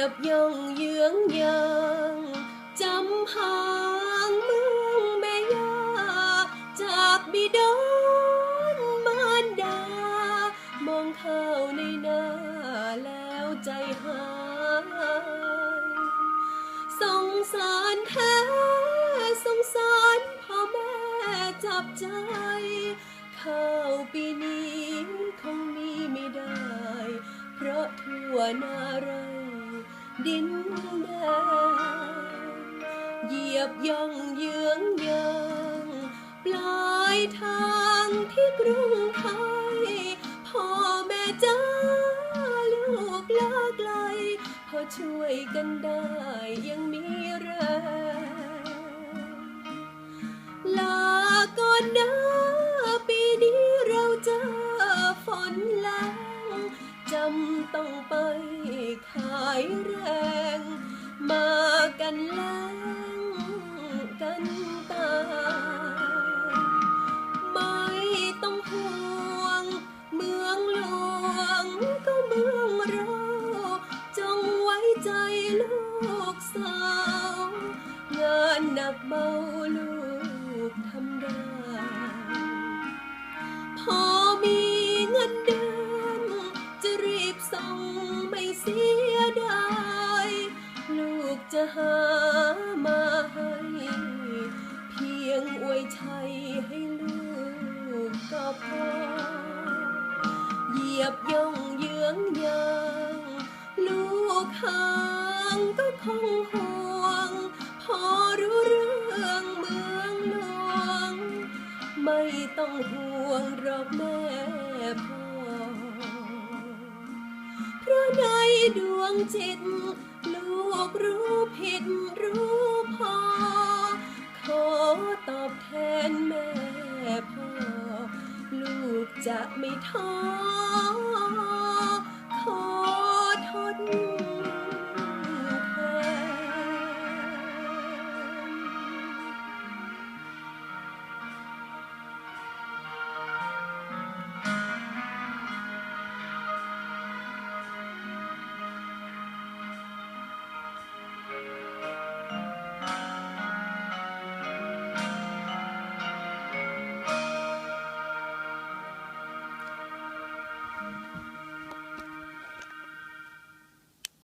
ยบย่องเยื้องยังจำหางเมืองแม่ยาจากบิดอนมารดา มองเข้าในหน้าแล้วใจหายสงสารแท้สงสารพ่อแม่จับใจ ข้าวปีนี้คงมีไม่ได้ เพราะทั่วนารา ดินแดนเหยียบย่องเยื้องยางปลายทางที่กรุงไทยพ่อแม่จ้าลูกลาไกลพอช่วยกันได้ยังมีแรงลาก่อนนะปีนี้เราเจอฝนแรงจำต้องไป ขายแรง มากันแล้งกันตายไม่ต้องห่วง เมืองหลวงก็เมืองเราจงไว้ใจลูกสาว งานหนักเบาลูกทำได้ จะหามาให้เพียงอวยชัยให้ลูกก็พอเหยียบย่องเยื้องยางลูกห่างก็คงห่วง พอรู้เรื่องเมืองหลวง ไม่ต้องห่วงหรอกแม่พ่อเพราะในดวงจิต กรู้ผิดรู้พอ ขอตอบแทนแม่พ่อ ลูกจะไม่ท้อ